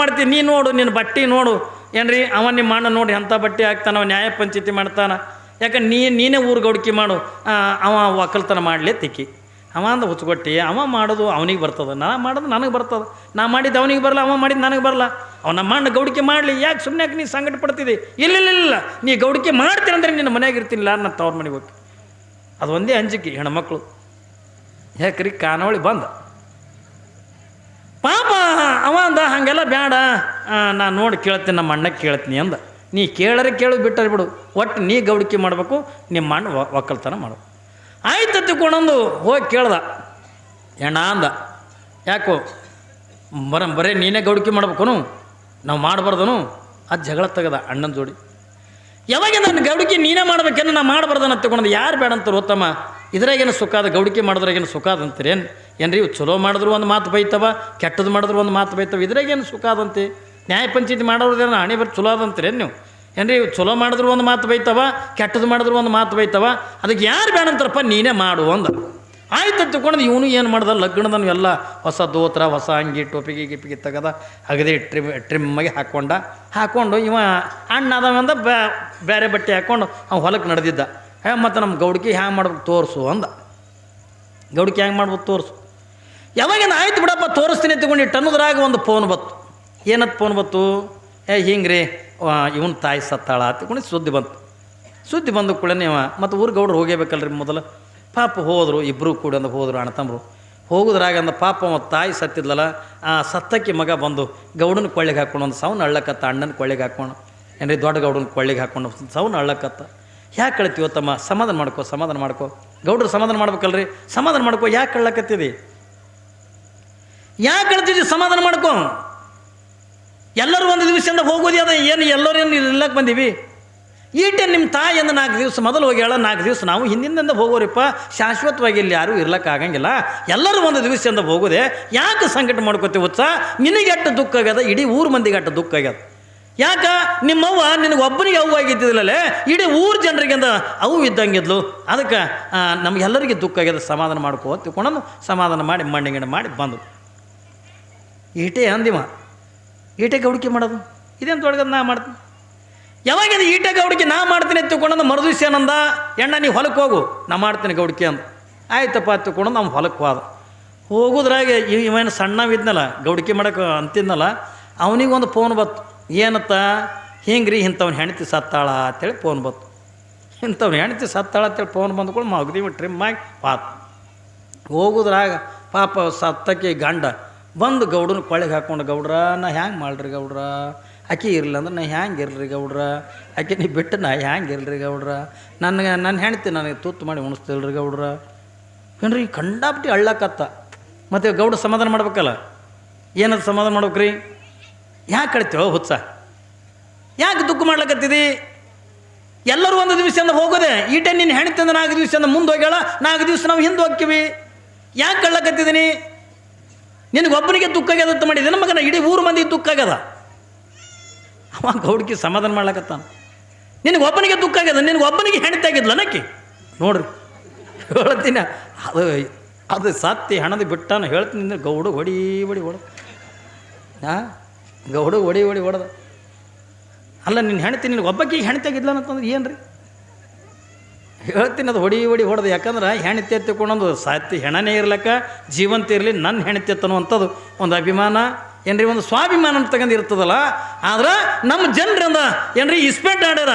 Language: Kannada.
ಮಾಡ್ತೀನಿ ನೀ ನೋಡು ನಿನ್ನ ಬಟ್ಟೆ ನೋಡು. ಏನ್ರಿ, ಅವ ನಿಮ್ಮ ಅಣ್ಣ ನೋಡಿ ಎಂಥ ಬಟ್ಟೆ ಹಾಕ್ತಾನ ನ್ಯಾಯ ಪಂಚಾಯತಿ ಮಾಡ್ತಾನೆ. ಯಾಕೆ, ನೀ, ನೀನೇ ಊರು ಗೌಡಿಕೆ ಮಾಡು. ಅವ ಒಕ್ಕಲ್ತನ ಮಾಡಲೇ ತಿಕ್ಕಿ ಅವ ಅಂದ ಹುಚ್ಕೊಟ್ಟಿ ಅವ ಮಾಡೋದು ಅವನಿಗೆ ಬರ್ತದೆ. ನಾ ಮಾಡೋದು ನನಗೆ ಬರ್ತದೆ. ನಾ ಮಾಡಿದ್ದು ಅವನಿಗೆ ಬರಲ್ಲ ಅವ ಮಾಡಿದ್ದು ನನಗೆ ಬರಲ್ಲ ಅವ ನಮ್ಮ ಅಣ್ಣ ಗೌಡಿಕೆ ಮಾಡಲಿ, ಯಾಕೆ ಸುಮ್ಮನೆ ಯಾಕೆ ನೀ ಸಂಕಟ ಪಡ್ತಿದ್ದಿ ಇಲ್ಲ ಇಲ್ಲ ನೀ ಗೌಡಿಕೆ ಮಾಡ್ತೀನಿ ಅಂದರೆ ನಿನ್ನ ಮನೆಯಾಗ ಇರ್ತೀನಿಲ್ಲ ನಾನು ತವ್ರ ಮನೆಗೆ ಹೋಗಿ ಅದು ಒಂದೇ ಅಂಜಿಕೆ, ಹೆಣ್ಮಕ್ಳು. ಯಾಕ್ರಿ, ಕಾನವಳಿ ಬಂದ. ಅವ ಅಂದ, ಹಾಗೆಲ್ಲ ಬೇಡ ನಾನು ನೋಡಿ ಕೇಳ್ತೀನಿ, ನಮ್ಮ ಅಣ್ಣಕ್ಕೆ ಕೇಳ್ತೀನಿ ಅಂದ. ನೀ ಕೇಳರೆ ಕೇಳು, ಬಿಟ್ಟರೆ ಬಿಡು. ಒಟ್ಟು ನೀ ಗೌಡಿಕೆ ಮಾಡಬೇಕು, ನಿಮ್ಮ ಅಣ್ಣ ಒಕ್ಕಲ್ತನ ಮಾಡು ಆಯ್ತು ತಿಳ್ಕೊಂಡೊಂದು ಹೋಗಿ ಕೇಳ್ದ. ಎಣ್ಣ, ಅಂದ. ಯಾಕೋ, ಬರ, ಬರೇ ನೀನೇ ಗೌಡಿಕೆ ಮಾಡ್ಬೇಕನು? ನಾವು ಮಾಡಬಾರ್ದನು? ಅದು ಜಗಳ ತೆಗದ ಅಣ್ಣನ ಜೋಡಿ. ಯಾವಾಗ ನನ್ನ ಗೌಡಿಕೆ ನೀನೇ ಮಾಡ್ಬೇಕೇನು? ನಾ ಮಾಡಬಾರ್ದನ್ನ ತಗೊಂಡು ಯಾರು ಬೇಡ ಅಂತ ಉತ್ತಮ ಇದ್ರಾಗೇನು ಸುಖ ಅದ? ಗೌಡಿಕೆ ಮಾಡಿದ್ರಾಗೇನು ಸುಖ ಅದ ಅಂತೀರಿ ಏನು? ಏನ್ರಿ, ಇವು ಚಲೋ ಮಾಡಿದ್ರು ಒಂದು ಮಾತು ಬೈತವ ಕೆಟ್ಟದ್ದು ಮಾಡಿದ್ರು ಒಂದು ಮಾತು ಬೈತವ, ಇದ್ರಾಗೇನು ಸುಖ ಅದಂತೆ ನ್ಯಾಯ ಪಂಚಾಯತಿ ಮಾಡೋದೇನು ಹಣೆ ಬರ್ ಚಲೋ ಅದಂತೀರಿ ಏನು ನೀವು? ಏನ್ರಿ, ಇವು ಚಲೋ ಮಾಡಿದ್ರು ಒಂದು ಮಾತು ಬೈತವ ಕೆಟ್ಟದ್ದು ಮಾಡಿದ್ರು ಒಂದು ಮಾತು ಬೈತವ ಅದಕ್ಕೆ ಯಾರು ಬೇಡ ಅಂತಾರಪ್ಪ, ನೀನೇ ಮಾಡು ಅಂದ. ಆಯ್ತು ತಗೊಂಡು ಇವನು ಏನು ಮಾಡ್ದ? ಲಗ್ನದನು ಎಲ್ಲ ಹೊಸ ದೋತ್ರ, ಹೊಸ ಅಂಗಿ ಟೋಪಿಗೆ ಗಿಪಿಗೆ ತೆಗದ ಹಗದೆ ಟ್ರಿಮ್ ಟ್ರಿಮ್ಮಾಗಿ ಹಾಕ್ಕೊಂಡ ಹಾಕ್ಕೊಂಡು ಇವ ಅಣ್ಣ ಅದಾವಂದ ಬೇರೆ ಬಟ್ಟೆ ಹಾಕ್ಕೊಂಡು ಅವ್ನು ಹೊಲಕ್ಕೆ ನಡೆದಿದ್ದ. ಹೇ, ಮತ್ತು ನಮ್ಮ ಗೌಡಿಕೆ ಹ್ಯಾಂಗೆ ಮಾಡ್ಬೇಕು ತೋರಿಸು ಅಂದ. ಗೌಡಿಕೆ ಹ್ಯಾಂಗೆ ಮಾಡ್ಬೇಕು ತೋರಿಸು. ಯಾವಾಗಿಂದ ಆಯ್ತು ಬಿಡಪ್ಪ, ತೋರಿಸ್ತೀನಿ ತಗೊಂಡು ಅನ್ನೋದ್ರಾಗ ಒಂದು ಫೋನ್ ಬತ್ತು ಏನತ್ತು ಫೋನ್ ಬತ್ತು ಏ ಹಿಂಗೆ ರೀ ಇವನ ತಾಯಿ ಸತ್ತಾಳ ತಗೊಂಡು ಸುದ್ದಿ ಬಂತು. ಸುದ್ದಿ ಬಂದ ಕೂಡಲೇ ನೀವು ಮತ್ತು ಊರು ಗೌಡ್ರು ಹೋಗೇಬೇಕಲ್ರಿ ಮೊದಲು. ಪಾಪ ಹೋದರು ಇಬ್ಬರು ಕೂಡ ಅಂದ ಹೋದರು ಅಣ್ಣ ತಮ್ಮರು ಹೋಗುದ್ರಾಗ ಅಂದ ಪಾಪ ಅವ ತಾಯಿ ಸತ್ತಿದ್ಲಲ್ಲ, ಆ ಸತ್ತಕ್ಕೆ ಮಗ ಬಂದು ಗೌಡನ ಕೊಳ್ಳಿಗೆ ಹಾಕ್ಕೊಂಡು ಒಂದು ಸೌನ್ ಅಳ್ಳಕತ್ತ, ಅಣ್ಣನ ಕೊಳ್ಳಿಗೆ ಹಾಕ್ಕೊಂಡು ಏನ್ರಿ ದೊಡ್ಡ ಗೌಡನ ಕೊಳ್ಳಿಗೆ ಹಾಕ್ಕೊಂಡು ಸೌನ್ ಅಳ್ಳಕತ್ತ. ಯಾಕೆ ಕಳ್ತೀವೋ ತಮ್ಮ? ಸಮಾಧಾನ ಮಾಡ್ಕೋ ಸಮಾಧಾನ ಮಾಡ್ಕೋ. ಗೌಡ್ರು ಸಮಾಧಾನ ಮಾಡ್ಬೇಕಲ್ರಿ? ಸಮಾಧಾನ ಮಾಡ್ಕೋ, ಯಾಕೆ ಕಳ್ಳಕತ್ತಿದಿ ಯಾಕೆ ಕಳ್ತಿದ್ದಿ ಸಮಾಧಾನ ಮಾಡ್ಕೋ. ಎಲ್ಲರೂ ಒಂದು ದಿವಸದಿಂದ ಹೋಗೋದಿ ಅದ, ಏನು ಎಲ್ಲರೂ ಏನು ಇಲ್ಲಕ್ಕೆ ಬಂದೀವಿ? ಈಟೆ ನಿಮ್ಮ ತಾಯಿಯಿಂದ ನಾಲ್ಕು ದಿವಸ, ಮೊದಲು ಹೋಗಿ ಹೇಳ ನಾಲ್ಕು ದಿವಸ ನಾವು ಹಿಂದಿನಿಂದ ಹೋಗೋರಿಪ್ಪ, ಶಾಶ್ವತವಾಗಿ ಇಲ್ಲಿ ಯಾರೂ ಇರ್ಲಕ್ಕೆ ಆಗಂಗಿಲ್ಲ. ಎಲ್ಲರೂ ಒಂದು ದಿವಸದಿಂದ ಹೋಗೋದೆ, ಯಾಕೆ ಸಂಕಟ ಮಾಡ್ಕೋತೀವಿ ಉತ್ಸಾಹ ನಿನಗೆ ಅಟ್ಟು ದುಃಖ ಆಗ್ಯದ? ಇಡೀ ಊರು ಮಂದಿಗೆ ಅಟ್ಟು ದುಃಖ ಆಗ್ಯದ. ಯಾಕ? ನಿಮ್ಮವ್ವ ನಿನಗೆ ಒಬ್ಬನಿಗೆ ಅವ್ವ ಆಗಿದ್ದಿಲ್ಲಲೇ ಇಡೀ ಊರು ಜನರಿಗೆ ಅಂದ ಅವು ಇದ್ದಂಗಿದ್ಲು. ಅದಕ್ಕೆ ನಮಗೆಲ್ಲರಿಗೆ ದುಃಖ ಆಗ್ಯದ ಸಮಾಧಾನ ಮಾಡ್ಕೋ ತಿಳ್ಕೊಂಡು ಸಮಾಧಾನ ಮಾಡಿ ಮಣ್ಣಿಗಿಡ ಮಾಡಿ ಬಂದು. ಈಟೆ ಅಂದಿವ. ಈಟೆ ಗೌಡಿಕೆ ಮಾಡೋದು? ಇದೇನು ತೊಡಗದು ನಾ ಮಾಡ್ತೀನಿ? ಯಾವಾಗ ಈಟೆ ಗೌಡಿಕೆ ನಾ ಮಾಡ್ತೀನಿ ತಿಳ್ಕೊಂಡು ಏನಂದ? ಎಣ್ಣ ನೀವು ಹೊಲಕ್ಕೆ ಹೋಗು, ನಾ ಮಾಡ್ತೀನಿ ಗೌಡಿಕೆ ಅಂತ ಆಯ್ತಪ್ಪ ತಿಳ್ಕೊಂಡು ನಮ್ಮ ಹೊಲಕ್ಕೆ ಹೋದ. ಹೋಗೋದ್ರಾಗೆ ಇವ ಇವೇನು ಸಣ್ಣವಿದ್ನಲ್ಲ ಗೌಡಿಕೆ ಮಾಡೋಕೆ ಅಂತಿದ್ನಲ್ಲ, ಅವನಿಗೊಂದು ಫೋನ್ ಬತ್ತು ಏನತ್ತ? ಹಿಂಗೆ ರೀ ಇಂಥವ್ನ ಹೆಣ್ತಿ ಸತ್ತಾಳ ಅಂತೇಳಿ ಫೋನ್ ಬಂತು. ಇಂಥವ್ನ ಹೆಣ್ತಿ ಸತ್ತಾಳ ಅಂತೇಳಿ ಫೋನ್ ಬಂದ್ಕೊಂಡು ಮಗದಿ ಟ್ರಿಮ್ ಆಗಿ ಪಾತ್. ಹೋಗುದ್ರಾಗ ಪಾಪ ಸತ್ತಕ್ಕೆ ಗಂಡ ಬಂದು ಗೌಡನ ಕೊಳ್ಳಿಗೆ ಹಾಕ್ಕೊಂಡು ಗೌಡ್ರ, ನಾ ಹ್ಯಾಂಗೆ ಮಾಡ್ರಿ ಗೌಡ್ರ? ಆಕೆ ಇರಲಿಲ್ಲ ಅಂದ್ರೆ ನಾ ಹ್ಯಾಂಗೆ ಇರ್ರಿ ಗೌಡ್ರ? ಆಕೆ ನೀವು ಬಿಟ್ಟು ನಾ ಹ್ಯಾಂಗೆ ಇರ್ರಿ ಗೌಡ್ರ? ನನಗೆ ನನ್ನ ಹೆಣ್ತಿ ನನಗೆ ತೂತು ಮಾಡಿ ಉಣಿಸ್ತಿಲ್ರಿ ಗೌಡ್ರ? ಏನ್ರಿ ಕಂಡಾಪಟ್ಟಿ ಅಳ್ಳಕತ್ತ. ಮತ್ತು ಗೌಡ ಸಮಾಧಾನ ಮಾಡ್ಬೇಕಲ್ಲ? ಏನದು ಸಮಾಧಾನ ಮಾಡ್ಬೇಕ್ರಿ? ಯಾಕೆ ಕಳಿತೇವ ಹುತ್ಸ ಯಾಕೆ ದುಃಖ ಮಾಡ್ಲಕತ್ತಿದಿ? ಎಲ್ಲರೂ ಒಂದು ದಿವಸದಿಂದ ಹೋಗೋದೆ. ಈಟೆ ನಿನ್ನ ಹೆಣ್ತಿಂದ ನಾಲ್ಕು ದಿವಸದಿಂದ ಮುಂದೆ ಹೋಗ್ಯಾಳ, ನಾಲ್ಕು ದಿವಸ ನಾವು ಹಿಂದೆ ಹೋಗ್ತೀವಿ. ಯಾಕೆ ಕಳ್ಳಕತ್ತಿದ್ದೀನಿ ನಿನಗೊಬ್ಬನಿಗೆ ದುಃಖ ಆಗ್ಯದ ಮಾಡಿದೆ. ನಮ್ಮ ಮಗನ ಇಡೀ ಊರು ಮಂದಿಗೆ ದುಃಖ ಆಗ್ಯದ. ಅವ ಗೌಡ್ಕಿ ಸಮಾಧಾನ ಮಾಡ್ಲಕತ್ತಾನ. ನಿನಗೊಬ್ಬನಿಗೆ ದುಃಖ ಆಗ್ಯದ? ನಿನಗೊಬ್ಬನಿಗೆ ಹೆಣ್ತಿ ಆಗಿದ್ಲ ನಕ್ಕಿ ನೋಡ್ರಿ. ಹೇಳ್ತೀನಿ. ಅದು ಅದು ಸತ್ತಿ ಹಣದ ಬಿಟ್ಟಾನ ಹೇಳ್ತೀನಿ ಗೌಡು ಹೊಡಿ ಹೊಡಿ, ಹೊಡ. ಹಾಂ ಗೌಡು ಹೊಡಿ ಹೊಡಿ ಹೊಡೆದ. ಅಲ್ಲ ನಿನ್ನ ಹೆಣ್ತಿ ನಿನಗೆ ಒಬ್ಬಕ್ಕಿಗೆ ಹೆಣ್ತಿ ಆಗಿದ್ಲ ಅಂತಂದ್ರೆ ಏನು ರೀ ಹೇಳ್ತೀನಿ, ಅದು ಹೊಡಿ ಹೊಡಿ ಹೊಡೆದು. ಯಾಕಂದ್ರೆ ಹೆಣ್ತಿ ಎತ್ತಿಕೊಂಡೊಂದು ಸಾತಿ ಹೆಣನೇ ಇರ್ಲಕ್ಕ, ಜೀವಂತ ಇರಲಿ ನನ್ನ ಹೆಣ್ತಿ ಅನ್ನುವಂಥದ್ದು ಒಂದು ಅಭಿಮಾನ, ಏನ್ರಿ, ಒಂದು ಸ್ವಾಭಿಮಾನ ಅಂತ ಇರ್ತದಲ್ಲ ಆದ್ರೆ ನಮ್ಮ ಜನರಿಂದ, ಏನ್ರಿ, ಇಸ್ಪೆಟ್ ಆಡ್ಯಾರ.